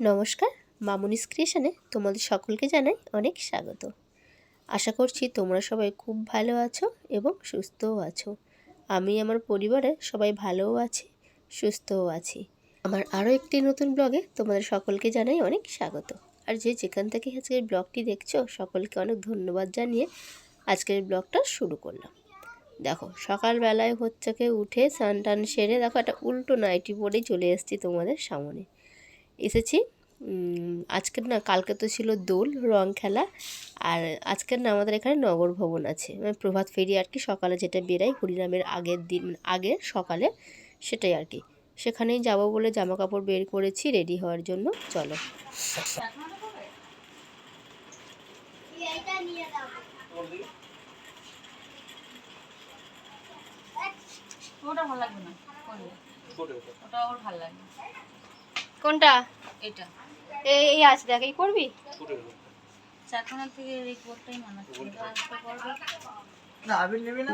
নমস্কার, মামুনিস ক্রিয়েশনে তোমাদের সকলকে জানাই অনেক স্বাগত। আশা করছি তোমরা সবাই খুব ভালো আছো এবং সুস্থও আছো। আমি আমার পরিবারে সবাই ভালোও আছি, সুস্থও আছি। আমার আরও একটি নতুন ব্লগে তোমাদের সকলকে জানাই অনেক স্বাগত। আর যে যেখান থেকে আজকের ব্লগটি দেখছ, সকলকে অনেক ধন্যবাদ জানিয়ে আজকের ব্লগটা শুরু করলাম। দেখো, সকালবেলায় হচ্ছে উঠে স্নান টান সেরে দেখো একটা উল্টো নাইটি পরেই চলে এসেছি তোমাদের সামনে। এসেছি। আজকের না, কালকে তো ছিল দোল, রং খেলা। আর আজকের না আমাদের এখানে নগর ভবন আছে। মানে প্রভাত ফেরি আর কি, সকালে যেটা বেরাই হরিনামের আগের দিন মানে আগে সকালে সেটাই আর কি। সেখানেই যাব বলে জামা কাপড় বের করেছি, রেডি হওয়ার জন্য, চলো। ওটা ভালো লাগবে না ওটা ওর ভালো লাগবে। কোনটা? এটা। এই এই আছে দেখ এই করবি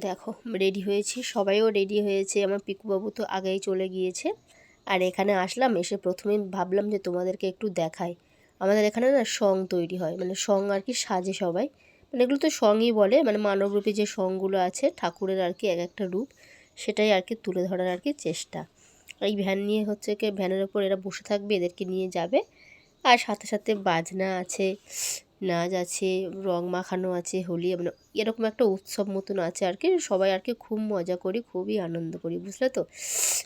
দেখো রেডি হয়েছি। সবাইও রেডি হয়েছে। আমার পিকুবাবু তো আগেই চলে গিয়েছে। আর এখানে আসলাম এসে প্রথমে ভাবলাম যে তোমাদেরকে একটু দেখাই। আমাদের এখানে না সং তৈরি হয়। মানে সং আর কি সাজে সবাই। মানে এগুলো তো সঙ্গই বলে। মানে মানবরূপী যে সঙ্গগুলো আছে ঠাকুরের আর কি এক একটা রূপ সেটাই আর কি তুলে ধরার আর কি চেষ্টা। এই ভ্যান নিয়ে হচ্ছে কি ভ্যানের ওপর এরা বসে থাকবে, এদেরকে নিয়ে যাবে। আর সাথে সাথে বাজনা আছে, নাচ আছে, রং মাখানো আছে, হোলি মানে এরকম একটা উৎসব মতন আছে আর কি। সবাই আর কি খুব মজা করি, খুবই আনন্দ করি, বুঝলে তো?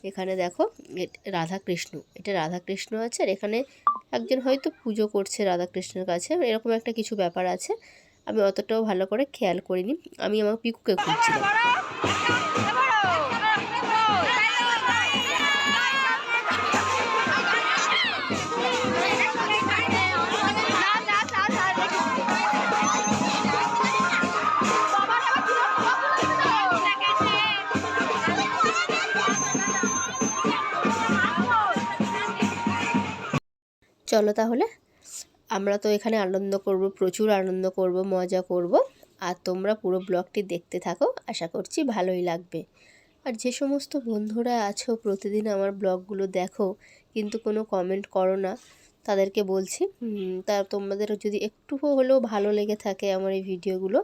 এখানে দেখো রাধা কৃষ্ণ এটা রাধা কৃষ্ণ আছে আর এখানে একজন হয়তো পুজো করছে রাধা কৃষ্ণের কাছে। এরকম একটা কিছু ব্যাপার আছে, আমি অতটাও ভালো করে খেয়াল করিনি। আমি আমার পিকুকে খুঁজছিলাম। চলো তাহলে। আমরা তো এখানে আনন্দ করব, প্রচুর আনন্দ করব, মজা করব। আর তোমরা পুরো ব্লগটি দেখতে থাকো, আশা করছি ভালোই লাগবে। আর যে সমস্ত বন্ধুরা আছো, প্রতিদিন আমার ব্লগগুলো দেখো, কিন্তু কোনো কমেন্ট করো না, তাদেরকে বলছি তা তোমাদের যদি একটু হলেও ভালো লেগে থাকে আমার এই ভিডিওগুলো,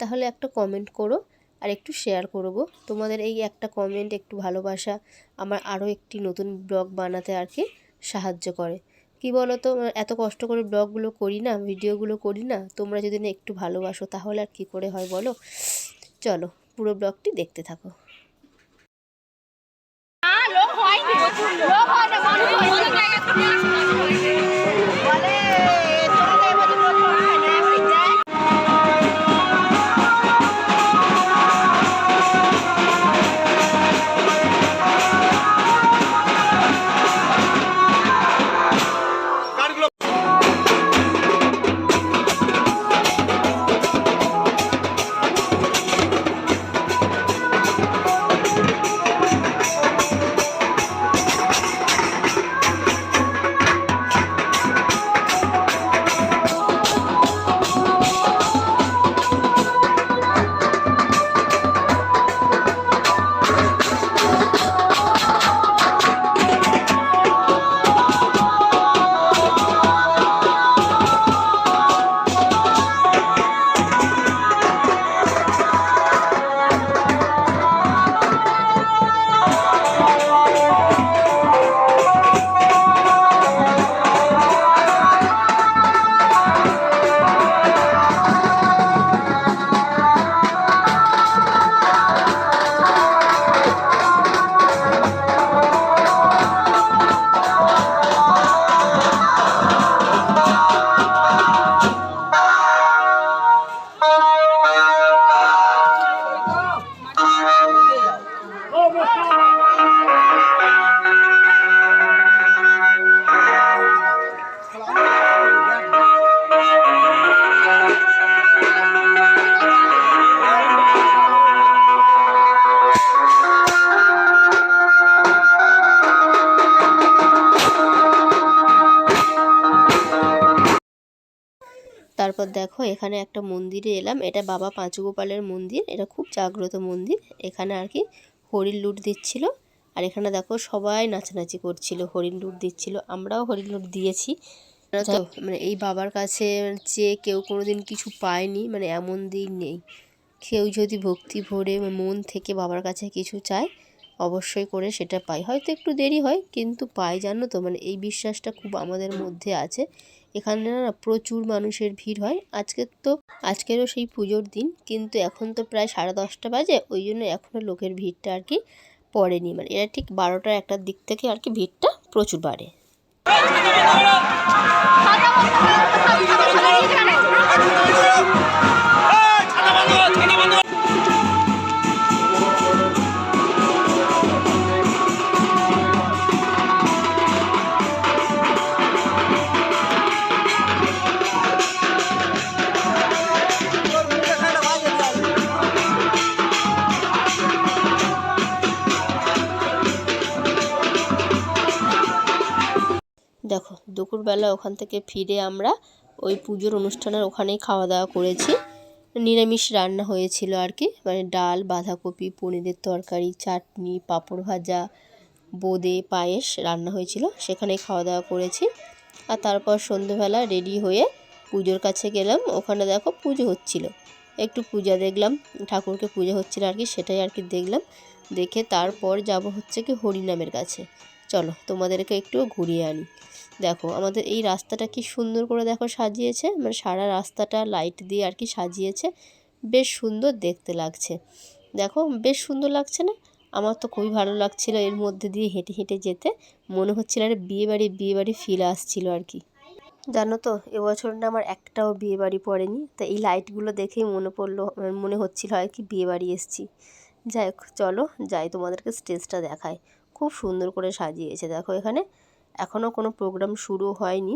তাহলে একটা কমেন্ট করো আর একটু শেয়ার করব তোমাদের এই একটা কমেন্ট একটু ভালোবাসা আমার আরও একটি নতুন ব্লগ বানাতে আর কি সাহায্য করে। কি বলো তো এত কষ্ট করে ব্লগগুলো করি না, ভিডিওগুলো করি না। তোমরা যদি না একটু ভালোবাসো, তাহলে আর কী করে হয় বলো? চলো, পুরো ব্লগটি দেখতে থাকো। তারপর দেখো এখানে একটা মন্দিরে এলাম। এটা বাবা পাঁচগোপালের মন্দির। এটা খুব জাগ্রত মন্দির। এখানে আর কি হরিণ লুট দিচ্ছিল। আর এখানে দেখো সবাই নাচানাচি করছিল হরিণ লুট দিচ্ছিল। আমরাও হরিণ লুট দিয়েছি। মানে এই বাবার কাছে চেয়ে কেউ কোনোদিন কিছু পায়নি মানে এমন দিন নেই। কেউ যদি ভক্তি ভরে মন থেকে বাবার কাছে কিছু চায় অবশ্যই করে সেটা পাই। হয়তো একটু দেরি হয়, কিন্তু পাই, জানো তো? মানে এই বিশ্বাসটা খুব আমাদের মধ্যে আছে। এখানে না প্রচুর মানুষের ভিড় হয়। আজকে তো, আজকেরও সেই পুজোর দিন, কিন্তু এখন তো প্রায় সাড়ে দশটা বাজে, ওই জন্য এখনও লোকের ভিড়টা আর কি পড়েনি। মানে এটা ঠিক বারোটা একটার দিক থেকে আর কি ভিড়টা প্রচুর বাড়ে। দুপুরবেলা ওখান থেকে ফিরে আমরা ওই পুজোর অনুষ্ঠানের ওখানেই খাওয়া দাওয়া করেছি। নিরামিষ রান্না হয়েছিল আর কি। মানে ডাল, বাঁধাকপি, পনিরের তরকারি, চাটনি, পাঁপড় ভাজা, বোঁদে, পায়েস রান্না হয়েছিল। সেখানেই খাওয়া দাওয়া করেছি। আর তারপর সন্ধেবেলা রেডি হয়ে পুজোর কাছে গেলাম। ওখানে দেখো পুজো হচ্ছিল। একটু পূজা দেখলাম, ঠাকুরকে পুজো হচ্ছিল আর কি, সেটাই আর কি দেখলাম। দেখে তারপর যাব হচ্ছে কি হরিনামের কাছে। চলো তোমাদেরকে একটু ঘুরিয়ে আনি। দেখো, আমাদের এই রাস্তাটা কি সুন্দর করে দেখো সাজিয়েছে। মানে সারা রাস্তাটা লাইট দিয়ে আর কি সাজিয়েছে। বেশ সুন্দর দেখতে লাগছে। দেখো, বেশ সুন্দর লাগছে না? আমার তো খুবই ভালো লাগছিল এর মধ্যে দিয়ে হেঁটে হেঁটে যেতে। মনে হচ্ছিল আর বিয়ে বাড়ি বিয়ে বাড়ি ফিল আসছিল আর কি। জানো তো, এবছর না আমার একটাও বিয়ে বাড়ি পড়েনি। তো এই লাইটগুলো দেখেই মনে পড়ল মানে মনে হচ্ছিল আর কি বিয়ে বাড়ি এসেছি। যাই চলো যাই তোমাদেরকে স্টেজটা দেখায় খুব সুন্দর করে সাজিয়েছে। দেখো এখানে এখনও কোনো প্রোগ্রাম শুরু হয়নি।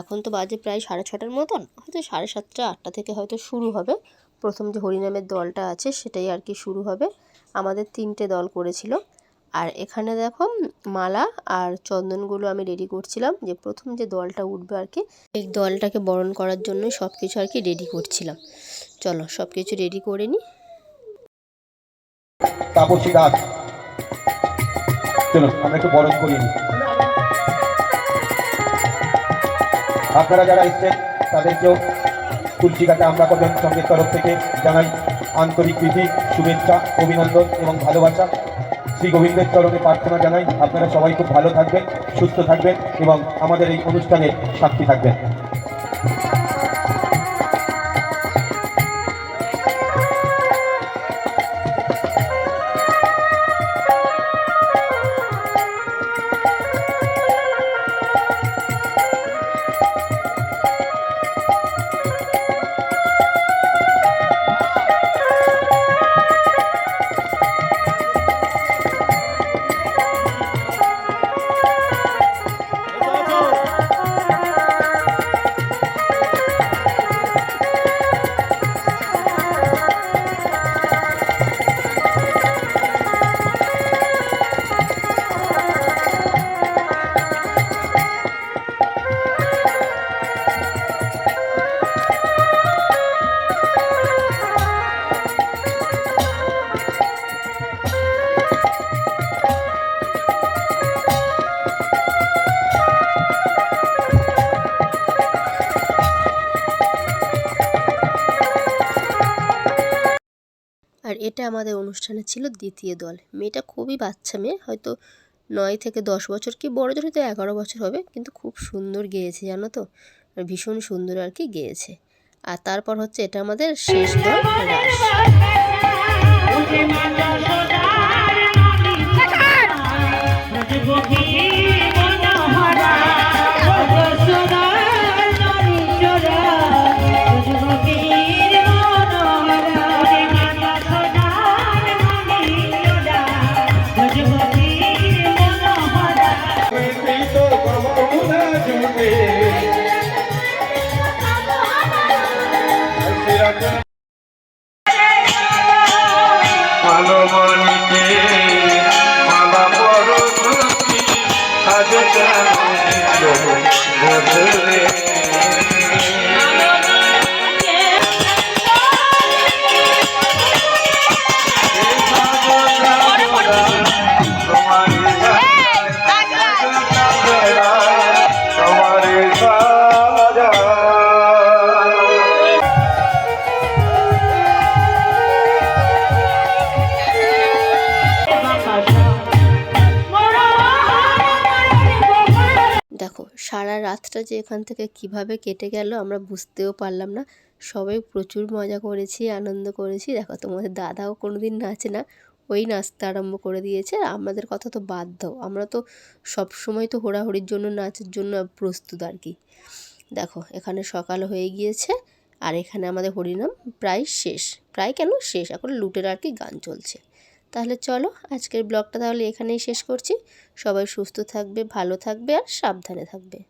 এখন তো বাজে প্রায় সাড়ে ছটার মতন। হয়তো সাড়ে সাতটা, আটটা থেকে হয়তো শুরু হবে। প্রথম যে হরিনামের দলটা আছে, সেটাই আর কি শুরু হবে। আমাদের তিনটে দল করেছিল। আর এখানে দেখো, মালা আর চন্দনগুলো আমি রেডি করছিলাম। যে প্রথম যে দলটা উঠবে আর কি এই দলটাকে বরণ করার জন্য সব কিছু আর কি রেডি করছিলাম। চলো সব কিছু রেডি করে নিই তাপসী দাস চলো, আমরা একটু বরণ করিয়ে আপনারা যারা এসছেন, তাদেরকেও কুলচিকাতে আমরা করবেন সঙ্গের তরফ থেকে জানাই আন্তরিক প্রীতি, শুভেচ্ছা, অভিনন্দন এবং ভালোবাসা। শ্রী গোবিন্দের চরণে প্রার্থনা জানাই, আপনারা সবাই খুব ভালো থাকবেন, সুস্থ থাকবেন এবং আমাদের এই অনুষ্ঠানের সাক্ষী থাকবেন। আমাদের অনুষ্ঠানে ছিল দ্বিতীয় দল। মেয়েটা খুবই বাচ্চা মেয়ে, হয়তো নয় থেকে দশ বছর কি বড় জন্য তো এগারো বছর হবে, কিন্তু খুব সুন্দর গেয়েছে জানো তো? ভীষণ সুন্দর আর কি গেয়েছে। আর তারপর হচ্ছে এটা আমাদের শেষ দল রাস আজ সারা রাতটা যে এখান থেকে কীভাবে কেটে গেল আমরা বুঝতেও পারলাম না। সবাই প্রচুর মজা করেছি, আনন্দ করেছি। দেখো, তোমাদের দাদাও কোনো দিন নাচে না, ওই নাচতে আরম্ভ করে দিয়েছে। আমাদের কথা তো দাও, আমরা তো সব সময় তো হোড়াহুড়ির জন্য, নাচের জন্য প্রস্তুত আর কি। দেখো, এখানে সকাল হয়ে গিয়েছে, আর এখানে আমাদের হরিনাম প্রায় শেষ, প্রায় কেন শেষ? এখন লুটের আর কি গান চলছে। তাহলে চলো, আজকের ব্লগটা তাহলে এখানেই শেষ করছি। সবাই সুস্থ থাকবে, ভালো থাকবে আর সাবধানে থাকবে।